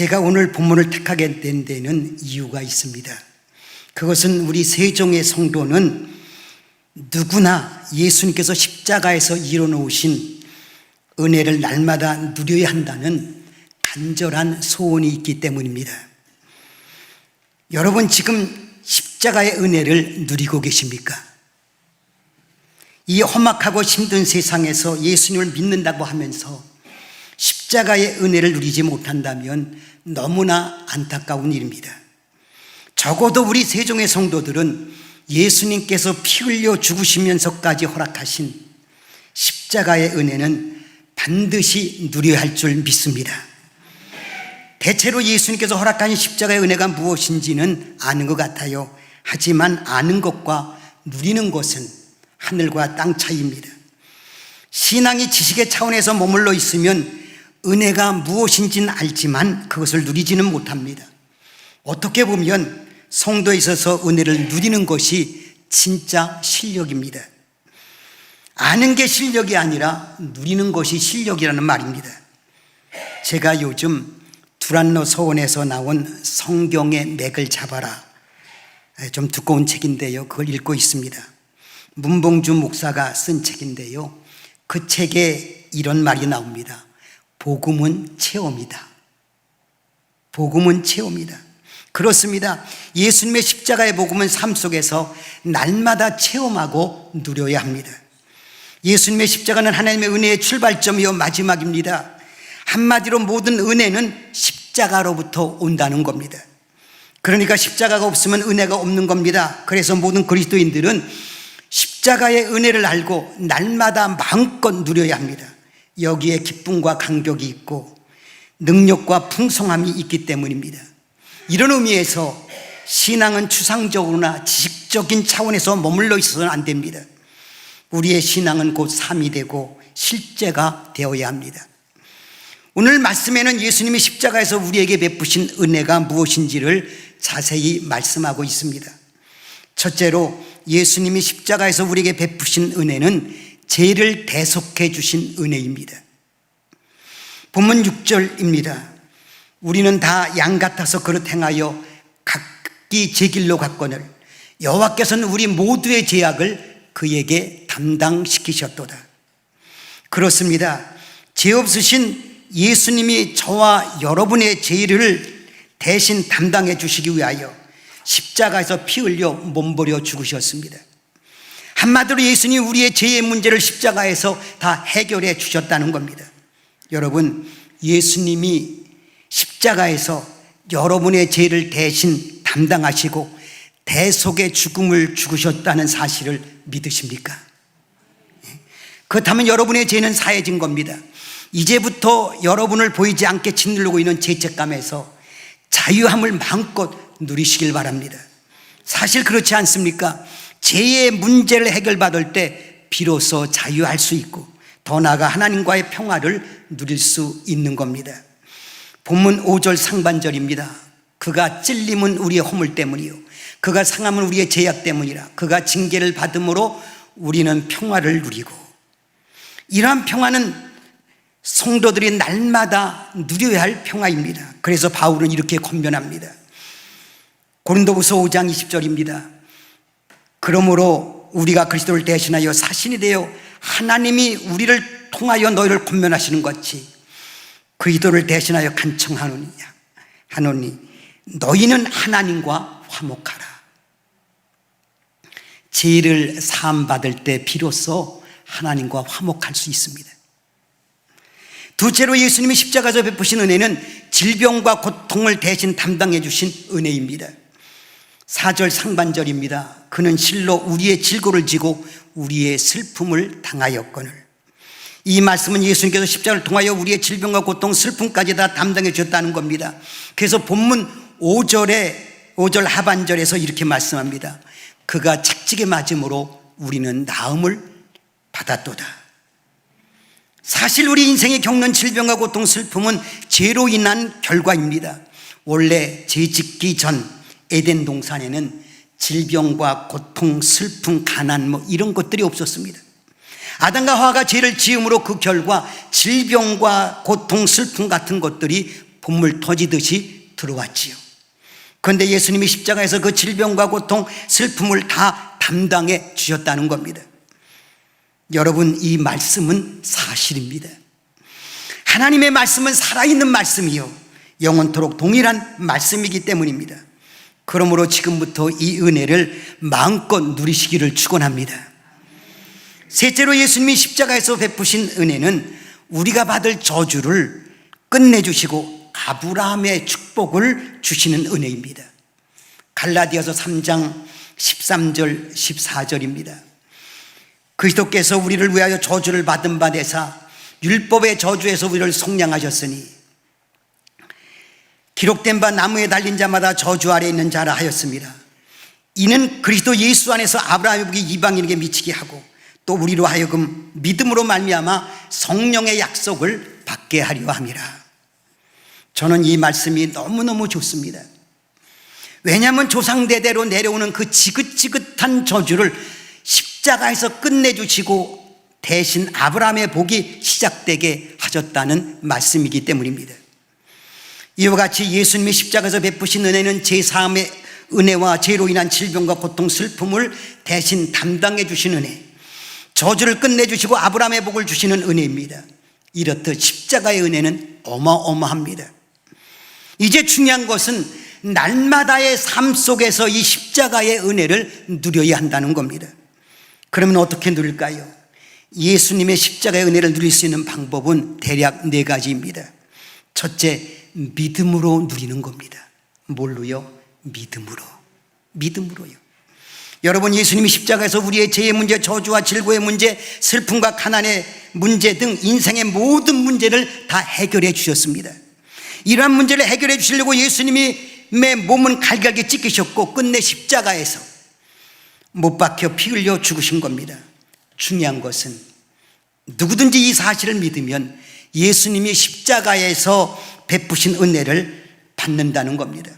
제가 오늘 본문을 택하게 된 데는 이유가 있습니다. 그것은 우리 세종의 성도는 누구나 예수님께서 십자가에서 이뤄놓으신 은혜를 날마다 누려야 한다는 간절한 소원이 있기 때문입니다. 여러분 지금 십자가의 은혜를 누리고 계십니까? 이 험악하고 힘든 세상에서 예수님을 믿는다고 하면서 십자가의 은혜를 누리지 못한다면 너무나 안타까운 일입니다. 적어도 우리 세종의 성도들은 예수님께서 피 흘려 죽으시면서까지 허락하신 십자가의 은혜는 반드시 누려야 할 줄 믿습니다. 대체로 예수님께서 허락하신 십자가의 은혜가 무엇인지는 아는 것 같아요. 하지만 아는 것과 누리는 것은 하늘과 땅 차이입니다. 신앙이 지식의 차원에서 머물러 있으면 은혜가 무엇인지는 알지만 그것을 누리지는 못합니다. 어떻게 보면 성도에 있어서 은혜를 누리는 것이 진짜 실력입니다. 아는 게 실력이 아니라 누리는 것이 실력이라는 말입니다. 제가 요즘 두란노 서원에서 나온 성경의 맥을 잡아라. 좀 두꺼운 책인데요. 그걸 읽고 있습니다. 문봉주 목사가 쓴 책인데요. 그 책에 이런 말이 나옵니다. 복음은 체험이다. 복음은 체험이다. 그렇습니다. 예수님의 십자가의 복음은 삶 속에서 날마다 체험하고 누려야 합니다. 예수님의 십자가는 하나님의 은혜의 출발점이요 마지막입니다. 한마디로 모든 은혜는 십자가로부터 온다는 겁니다. 그러니까 십자가가 없으면 은혜가 없는 겁니다. 그래서 모든 그리스도인들은 십자가의 은혜를 알고 날마다 마음껏 누려야 합니다. 여기에 기쁨과 감격이 있고 능력과 풍성함이 있기 때문입니다. 이런 의미에서 신앙은 추상적으로나 지식적인 차원에서 머물러 있어서는 안 됩니다. 우리의 신앙은 곧 삶이 되고 실제가 되어야 합니다. 오늘 말씀에는 예수님이 십자가에서 우리에게 베푸신 은혜가 무엇인지를 자세히 말씀하고 있습니다. 첫째로 예수님이 십자가에서 우리에게 베푸신 은혜는 죄를 대속해 주신 은혜입니다. 본문 6절입니다. 우리는 다 양 같아서 그릇 행하여 각기 제 길로 갔거늘 여호와께서는 우리 모두의 죄악을 그에게 담당시키셨도다. 그렇습니다. 죄 없으신 예수님이 저와 여러분의 죄를 대신 담당해 주시기 위하여 십자가에서 피 흘려 몸버려 죽으셨습니다. 한마디로 예수님 우리의 죄의 문제를 십자가에서 다 해결해 주셨다는 겁니다. 여러분, 예수님이 십자가에서 여러분의 죄를 대신 담당하시고 대속의 죽음을 죽으셨다는 사실을 믿으십니까? 그렇다면 여러분의 죄는 사해진 겁니다. 이제부터 여러분을 보이지 않게 짓누르고 있는 죄책감에서 자유함을 마음껏 누리시길 바랍니다. 사실 그렇지 않습니까? 죄의 문제를 해결받을 때 비로소 자유할 수 있고 더 나아가 하나님과의 평화를 누릴 수 있는 겁니다. 본문 5절 상반절입니다. 그가 찔림은 우리의 허물 때문이요. 그가 상함은 우리의 죄악 때문이라. 그가 징계를 받음으로 우리는 평화를 누리고 이러한 평화는 성도들이 날마다 누려야 할 평화입니다. 그래서 바울은 이렇게 권면합니다. 고린도후서 5장 20절입니다. 그러므로 우리가 그리스도를 대신하여 사신이 되어 하나님이 우리를 통하여 너희를 권면하시는 것이 그리스도를 대신하여 간청하노니 하노니 너희는 하나님과 화목하라. 죄를 사함 받을 때 비로소 하나님과 화목할 수 있습니다. 두째로 예수님이 십자가에서 베푸신 은혜는 질병과 고통을 대신 담당해 주신 은혜입니다. 4절 상반절입니다. 그는 실로 우리의 질고를 지고 우리의 슬픔을 당하였거늘. 이 말씀은 예수님께서 십자가를 통하여 우리의 질병과 고통, 슬픔까지 다 담당해 주셨다는 겁니다. 그래서 본문 5절에 5절 하반절에서 이렇게 말씀합니다. 그가 착지게 맞음으로 우리는 나음을 받았도다. 사실 우리 인생에 겪는 질병과 고통, 슬픔은 죄로 인한 결과입니다. 원래 죄 짓기 전 에덴 동산에는 질병과 고통, 슬픔, 가난 뭐 이런 것들이 없었습니다. 아담과 하와가 죄를 지음으로 그 결과 질병과 고통, 슬픔 같은 것들이 본물 터지듯이 들어왔지요. 그런데 예수님이 십자가에서 그 질병과 고통, 슬픔을 다 담당해 주셨다는 겁니다. 여러분, 이 말씀은 사실입니다. 하나님의 말씀은 살아있는 말씀이요. 영원토록 동일한 말씀이기 때문입니다. 그러므로 지금부터 이 은혜를 마음껏 누리시기를 축원합니다. 셋째로 예수님이 십자가에서 베푸신 은혜는 우리가 받을 저주를 끝내주시고 아브라함의 축복을 주시는 은혜입니다. 갈라디아서 3장 13절 14절입니다. 그리스도께서 우리를 위하여 저주를 받은 바 되사 율법의 저주에서 우리를 속량하셨으니 기록된 바 나무에 달린 자마다 저주 아래 있는 자라 하였습니다. 이는 그리스도 예수 안에서 아브라함의 복이 이방인에게 미치게 하고 또 우리로 하여금 믿음으로 말미암아 성령의 약속을 받게 하려 함이라. 저는 이 말씀이 너무너무 좋습니다. 왜냐하면 조상 대대로 내려오는 그 지긋지긋한 저주를 십자가에서 끝내주시고 대신 아브라함의 복이 시작되게 하셨다는 말씀이기 때문입니다. 이와 같이 예수님이 십자가에서 베푸신 은혜는 제3의 은혜와 죄로 인한 질병과 고통, 슬픔을 대신 담당해 주신 은혜, 저주를 끝내주시고 아브라함의 복을 주시는 은혜입니다. 이렇듯 십자가의 은혜는 어마어마합니다. 이제 중요한 것은 날마다의 삶 속에서 이 십자가의 은혜를 누려야 한다는 겁니다. 그러면 어떻게 누릴까요? 예수님의 십자가의 은혜를 누릴 수 있는 방법은 대략 네 가지입니다. 첫째, 믿음으로 누리는 겁니다. 뭘로요? 믿음으로. 믿음으로요. 여러분, 예수님이 십자가에서 우리의 죄의 문제, 저주와 질고의 문제, 슬픔과 가난의 문제 등 인생의 모든 문제를 다 해결해 주셨습니다. 이러한 문제를 해결해 주시려고 예수님이 내 몸은 갈갈기 찢기셨고 끝내 십자가에서 못 박혀 피 흘려 죽으신 겁니다. 중요한 것은 누구든지 이 사실을 믿으면 예수님이 십자가에서 베푸신 은혜를 받는다는 겁니다.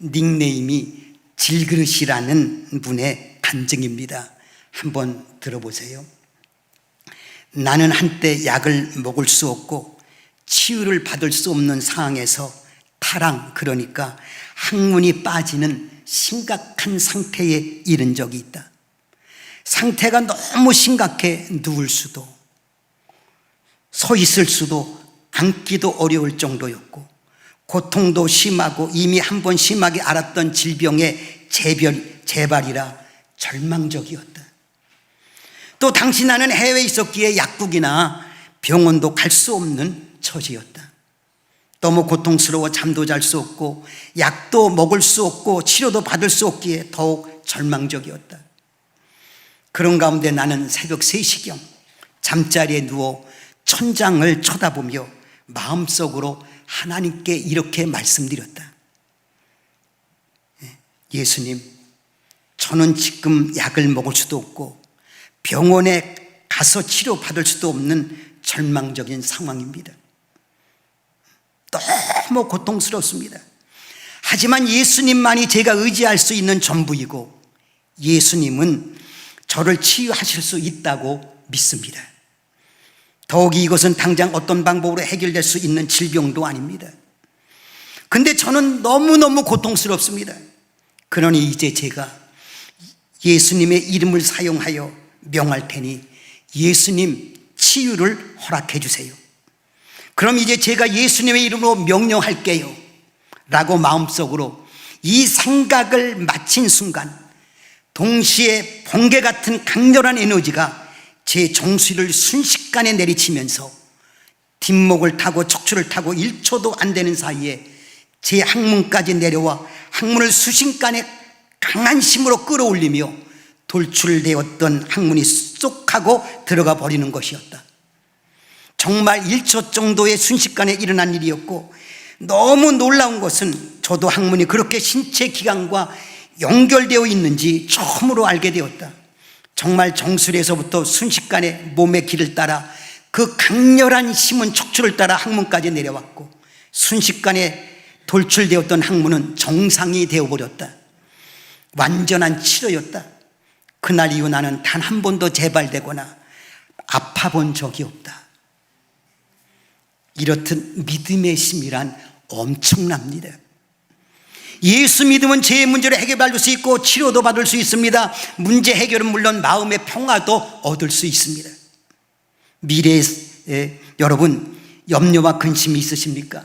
닉네임이 질그릇이라는 분의 간증입니다. 한번 들어보세요. 나는 한때 약을 먹을 수 없고 치유를 받을 수 없는 상황에서 타랑, 그러니까 항문이 빠지는 심각한 상태에 이른 적이 있다. 상태가 너무 심각해 누울 수도, 서 있을 수도, 앉기도 어려울 정도였고, 고통도 심하고 이미 한 번 심하게 알았던 질병의 재별, 재발이라 절망적이었다. 또 당시 나는 해외에 있었기에 약국이나 병원도 갈 수 없는 처지였다. 너무 고통스러워 잠도 잘 수 없고 약도 먹을 수 없고 치료도 받을 수 없기에 더욱 절망적이었다. 그런 가운데 나는 새벽 3시경 잠자리에 누워 천장을 쳐다보며 마음속으로 하나님께 이렇게 말씀드렸다. 예, 예수님, 저는 지금 약을 먹을 수도 없고 병원에 가서 치료받을 수도 없는 절망적인 상황입니다. 너무 고통스럽습니다. 하지만 예수님만이 제가 의지할 수 있는 전부이고 예수님은 저를 치유하실 수 있다고 믿습니다. 더욱이 이것은 당장 어떤 방법으로 해결될 수 있는 질병도 아닙니다. 근데 저는 너무너무 고통스럽습니다. 그러니 이제 제가 예수님의 이름을 사용하여 명할 테니 예수님 치유를 허락해 주세요. 그럼 이제 제가 예수님의 이름으로 명령할게요. 라고 마음속으로 이 생각을 마친 순간 동시에 번개 같은 강렬한 에너지가 제 정수리를 순식간에 내리치면서 뒷목을 타고 척추를 타고 1초도 안 되는 사이에 제 항문까지 내려와 항문을 수신간에 강한 힘으로 끌어올리며 돌출되었던 항문이 쏙 하고 들어가 버리는 것이었다. 정말 1초 정도의 순식간에 일어난 일이었고 너무 놀라운 것은 저도 학문이 그렇게 신체 기관과 연결되어 있는지 처음으로 알게 되었다. 정말 정수리에서부터 순식간에 몸의 길을 따라 그 강렬한 힘은 척추를 따라 항문까지 내려왔고 순식간에 돌출되었던 항문은 정상이 되어버렸다. 완전한 치료였다. 그날 이후 나는 단 한 번도 재발되거나 아파 본 적이 없다. 이렇듯 믿음의 심이란 엄청납니다. 예수 믿으면 제 문제를 해결받을 수 있고 치료도 받을 수 있습니다. 문제 해결은 물론 마음의 평화도 얻을 수 있습니다. 미래에 에, 여러분 염려와 근심이 있으십니까?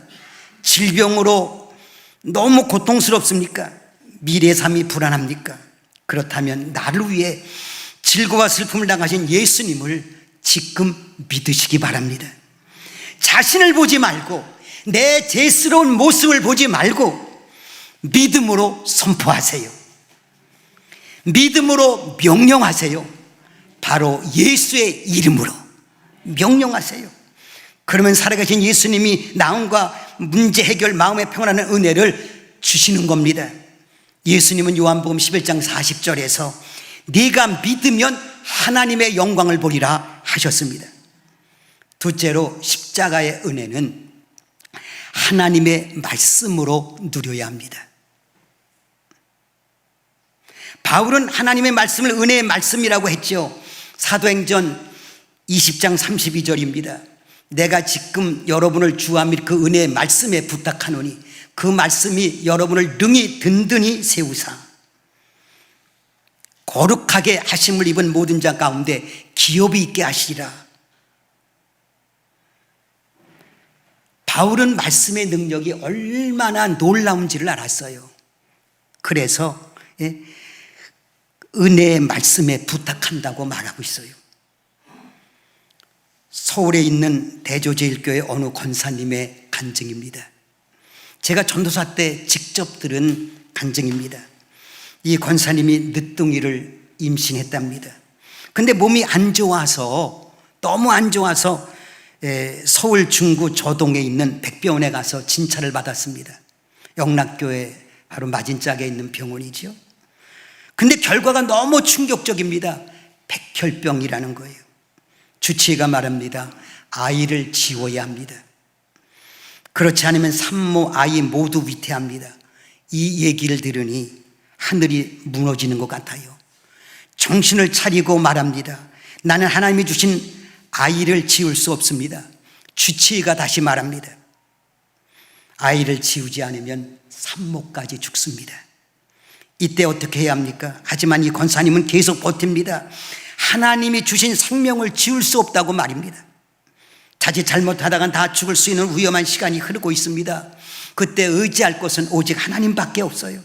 질병으로 너무 고통스럽습니까? 미래의 삶이 불안합니까? 그렇다면 나를 위해 질고와 슬픔을 당하신 예수님을 지금 믿으시기 바랍니다. 자신을 보지 말고 내 죄스러운 모습을 보지 말고 믿음으로 선포하세요. 믿음으로 명령하세요. 바로 예수의 이름으로 명령하세요. 그러면 살아계신 예수님이 나음과 문제 해결 마음의 평안하는 은혜를 주시는 겁니다. 예수님은 요한복음 11장 40절에서 네가 믿으면 하나님의 영광을 보리라 하셨습니다. 둘째로 십자가의 은혜는 하나님의 말씀으로 누려야 합니다. 바울은 하나님의 말씀을 은혜의 말씀이라고 했죠. 사도행전 20장 32절입니다. 내가 지금 여러분을 주와 및 그 은혜의 말씀에 부탁하노니 그 말씀이 여러분을 능히 든든히 세우사 거룩하게 하심을 입은 모든 자 가운데 기업이 있게 하시리라. 바울은 말씀의 능력이 얼마나 놀라운지를 알았어요. 그래서 예, 은혜의 말씀에 부탁한다고 말하고 있어요. 서울에 있는 대조제일교회 어느 권사님의 간증입니다. 제가 전도사 때 직접 들은 간증입니다. 이 권사님이 늦둥이를 임신했답니다. 근데 몸이 안 좋아서 너무 안 좋아서 에, 서울 중구 조동에 있는 백병원에 가서 진찰을 받았습니다. 영락교회 바로 맞은짝에 있는 병원이죠. 근데 결과가 너무 충격적입니다. 백혈병이라는 거예요. 주치의가 말합니다. 아이를 지워야 합니다. 그렇지 않으면 산모, 아이 모두 위태합니다. 이 얘기를 들으니 하늘이 무너지는 것 같아요. 정신을 차리고 말합니다. 나는 하나님이 주신 아이를 지울 수 없습니다. 주치의가 다시 말합니다. 아이를 지우지 않으면 산모까지 죽습니다. 이때 어떻게 해야 합니까? 하지만 이 권사님은 계속 버팁니다. 하나님이 주신 생명을 지울 수 없다고 말입니다. 자칫 잘못하다간 다 죽을 수 있는 위험한 시간이 흐르고 있습니다. 그때 의지할 것은 오직 하나님밖에 없어요.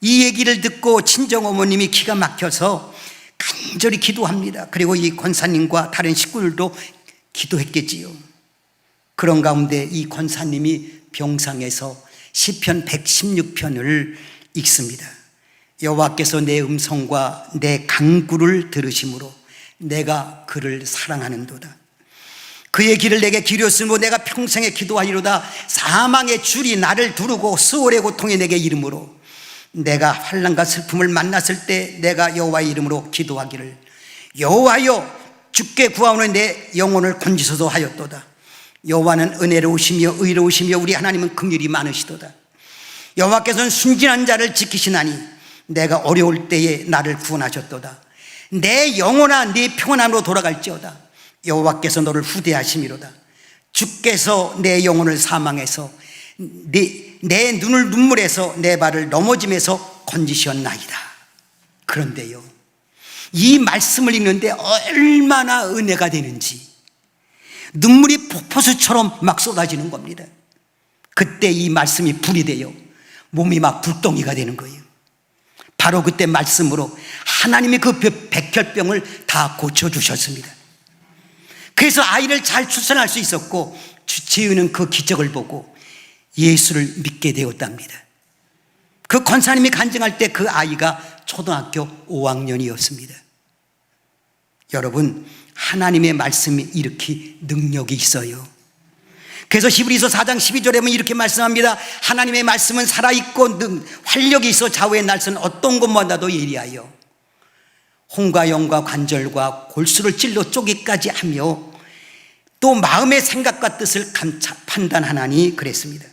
이 얘기를 듣고 친정 어머님이 기가 막혀서 간절히 기도합니다. 그리고 이 권사님과 다른 식구들도 기도했겠지요. 그런 가운데 이 권사님이 병상에서 시편 116편을 읽습니다. 여호와께서 내 음성과 내 강구를 들으심으로 내가 그를 사랑하는도다. 그의 길을 내게 기렸으므로 내가 평생에 기도하리로다. 사망의 줄이 나를 두르고 수월의 고통이 내게 이름으로 내가 환란과 슬픔을 만났을 때 내가 여호와의 이름으로 기도하기를 여호와여 주께 구하오는 내 영혼을 건지소서 하였도다. 여호와는 은혜로우시며 의로우시며 우리 하나님은 긍휼이 많으시도다. 여호와께서는 순진한 자를 지키시나니 내가 어려울 때에 나를 구원하셨도다. 내 영혼아 네 평안함으로 돌아갈지어다. 여호와께서 너를 후대하심이로다. 주께서 내 영혼을 사망해서 내, 내 눈을 눈물에서 내 발을 넘어짐에서 건지셨나이다. 그런데요, 이 말씀을 읽는데 얼마나 은혜가 되는지 눈물이 폭포수처럼 막 쏟아지는 겁니다. 그때 이 말씀이 불이 되요 몸이 막 불덩이가 되는 거예요. 바로 그때 말씀으로 하나님이 그 백혈병을 다 고쳐주셨습니다. 그래서 아이를 잘 출산할 수 있었고 주치의는 그 기적을 보고 예수를 믿게 되었답니다. 그 권사님이 간증할 때 그 아이가 초등학교 5학년이었습니다. 여러분, 하나님의 말씀이 이렇게 능력이 있어요. 그래서 히브리서 4장 12절에 보면 이렇게 말씀합니다. 하나님의 말씀은 살아있고 능, 활력이 있어 좌우의 날선 어떤 것마다도 예리하여 홍과 영과 관절과 골수를 찔러 쪼개까지 하며 또 마음의 생각과 뜻을 감차 판단하나니 그랬습니다.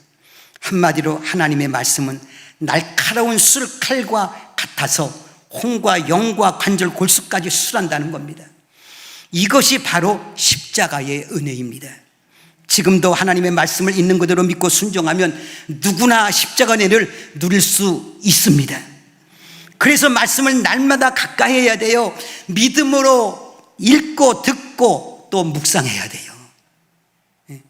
한마디로 하나님의 말씀은 날카로운 술칼과 같아서 홍과 영과 관절 골수까지 수술한다는 겁니다. 이것이 바로 십자가의 은혜입니다. 지금도 하나님의 말씀을 있는 그대로 믿고 순종하면 누구나 십자가 은혜를 누릴 수 있습니다. 그래서 말씀을 날마다 가까이 해야 돼요. 믿음으로 읽고 듣고 또 묵상해야 돼요. 예.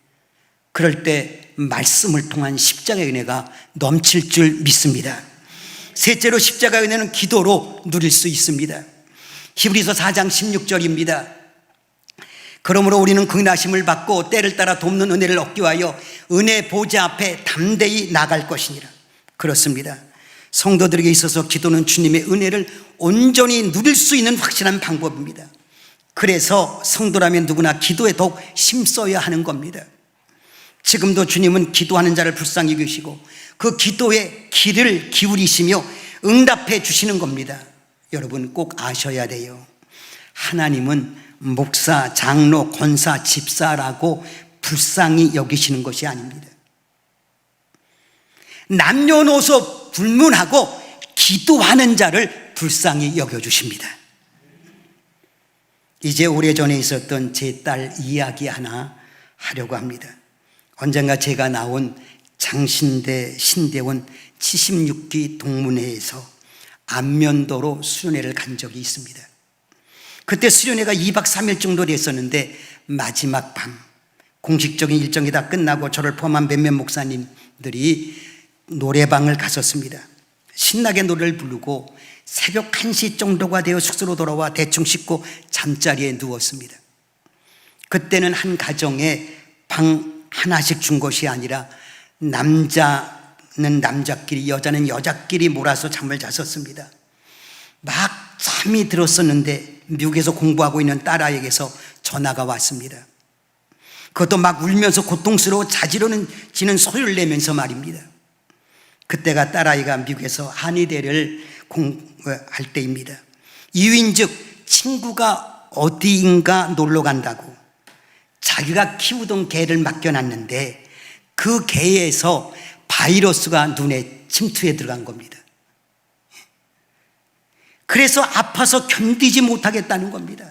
그럴 때 말씀을 통한 십자가의 은혜가 넘칠 줄 믿습니다. 셋째로 십자가의 은혜는 기도로 누릴 수 있습니다. 히브리서 4장 16절입니다. 그러므로 우리는 긍나심을 받고 때를 따라 돕는 은혜를 얻기 위하여 은혜 보좌 앞에 담대히 나갈 것이니라. 그렇습니다. 성도들에게 있어서 기도는 주님의 은혜를 온전히 누릴 수 있는 확실한 방법입니다. 그래서 성도라면 누구나 기도에 더욱 힘써야 하는 겁니다. 지금도 주님은 기도하는 자를 불쌍히 여기시고 그 기도에 귀를 기울이시며 응답해 주시는 겁니다. 여러분 꼭 아셔야 돼요. 하나님은 목사, 장로, 권사, 집사라고 불쌍히 여기시는 것이 아닙니다. 남녀노소 불문하고 기도하는 자를 불쌍히 여겨주십니다. 이제 오래전에 있었던 제 딸 이야기 하나 하려고 합니다. 언젠가 제가 나온 장신대 신대원 76기 동문회에서 안면도로 수련회를 간 적이 있습니다. 그때 수련회가 2박 3일 정도 됐었는데 마지막 밤 공식적인 일정이 다 끝나고 저를 포함한 몇몇 목사님들이 노래방을 갔었습니다. 신나게 노래를 부르고 새벽 1시 정도가 되어 숙소로 돌아와 대충 씻고 잠자리에 누웠습니다. 그때는 한 가정에 방 하나씩 준 것이 아니라 남자는 남자끼리 여자는 여자끼리 몰아서 잠을 잤었습니다. 막 잠이 들었었는데 미국에서 공부하고 있는 딸아이에게서 전화가 왔습니다. 그것도 막 울면서 고통스러워 자지러는 지는 소리를 내면서 말입니다. 그때가 딸아이가 미국에서 한의대를 공부할 때입니다. 이유인즉 친구가 어디인가 놀러 간다고 자기가 키우던 개를 맡겨놨는데 그 개에서 바이러스가 눈에 침투해 들어간 겁니다. 그래서 아파서 견디지 못하겠다는 겁니다.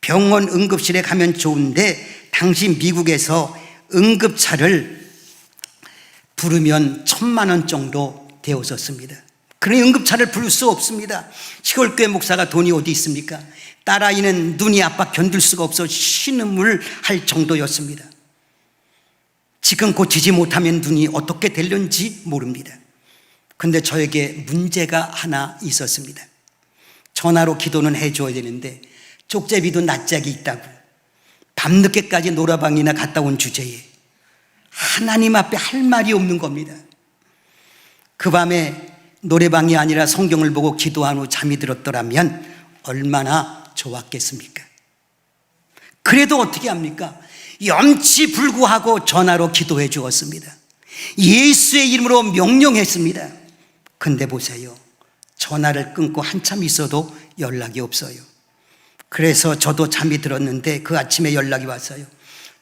병원 응급실에 가면 좋은데 당시 미국에서 응급차를 부르면 천만 원 정도 되었었습니다. 그러니 응급차를 부를 수 없습니다. 시골교회 목사가 돈이 어디 있습니까? 딸아이는 눈이 아파 견딜 수가 없어 신음을 할 정도였습니다. 지금 고치지 못하면 눈이 어떻게 될는지 모릅니다. 근데 저에게 문제가 하나 있었습니다. 전화로 기도는 해줘야 되는데 쪽제비도 낯짝이 있다고 밤늦게까지 노라방이나 갔다 온 주제에 하나님 앞에 할 말이 없는 겁니다. 그 밤에 노래방이 아니라 성경을 보고 기도한 후 잠이 들었더라면 얼마나 좋았겠습니까? 그래도 어떻게 합니까? 염치 불구하고 전화로 기도해 주었습니다. 예수의 이름으로 명령했습니다. 근데 보세요. 전화를 끊고 한참 있어도 연락이 없어요. 그래서 저도 잠이 들었는데 그 아침에 연락이 왔어요.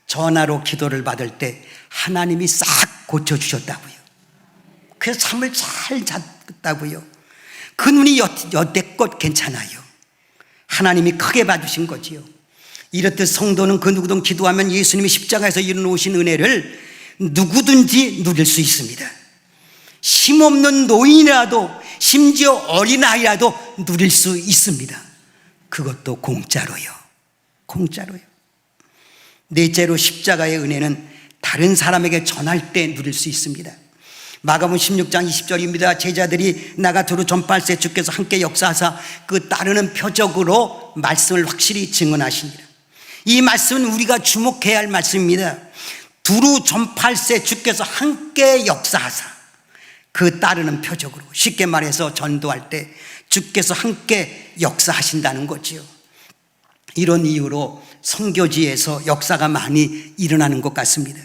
전화로 기도를 받을 때 하나님이 싹 고쳐주셨다고요. 그래서 잠을 잘 잤다고요. 그 눈이 여, 여태껏 괜찮아요. 하나님이 크게 봐주신 거지요. 이렇듯 성도는 그 누구든 기도하면 예수님이 십자가에서 이루어오신 은혜를 누구든지 누릴 수 있습니다. 힘없는 노인이라도 심지어 어린아이라도 누릴 수 있습니다. 그것도 공짜로요. 공짜로요. 넷째로 십자가의 은혜는 다른 사람에게 전할 때 누릴 수 있습니다. 마가복음 16장 20절입니다. 제자들이 나가 두루 전팔세 주께서 함께 역사하사 그 따르는 표적으로 말씀을 확실히 증언하시니라. 이 말씀은 우리가 주목해야 할 말씀입니다. 두루 전팔세 주께서 함께 역사하사 그 따르는 표적으로 쉽게 말해서 전도할 때 주께서 함께 역사하신다는 거지요. 이런 이유로 성교지에서 역사가 많이 일어나는 것 같습니다.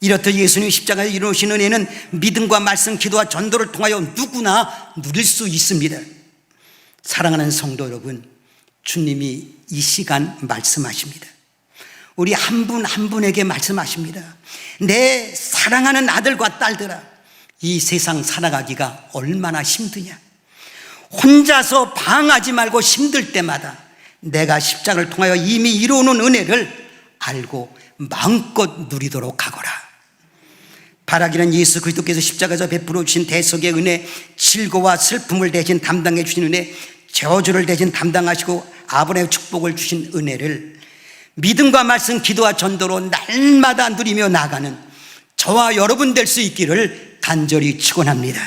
이렇듯 예수님 십자가에 이루신 은혜는 믿음과 말씀, 기도와 전도를 통하여 누구나 누릴 수 있습니다. 사랑하는 성도 여러분, 주님이 이 시간 말씀하십니다. 우리 한 분한 분에게 말씀하십니다. 내 사랑하는 아들과 딸들아, 이 세상 살아가기가 얼마나 힘드냐. 혼자서 방하지 말고 힘들 때마다 내가 십자가를 통하여 이미 이루는 은혜를 알고 마음껏 누리도록 하거라. 바라기는 예수 그리스도께서 십자가에서 베풀어 주신 대속의 은혜, 실고와 슬픔을 대신 담당해 주신 은혜, 저주를 대신 담당하시고 아브라함의 축복을 주신 은혜를 믿음과 말씀, 기도와 전도로 날마다 누리며 나가는 저와 여러분 될 수 있기를 간절히 축원합니다.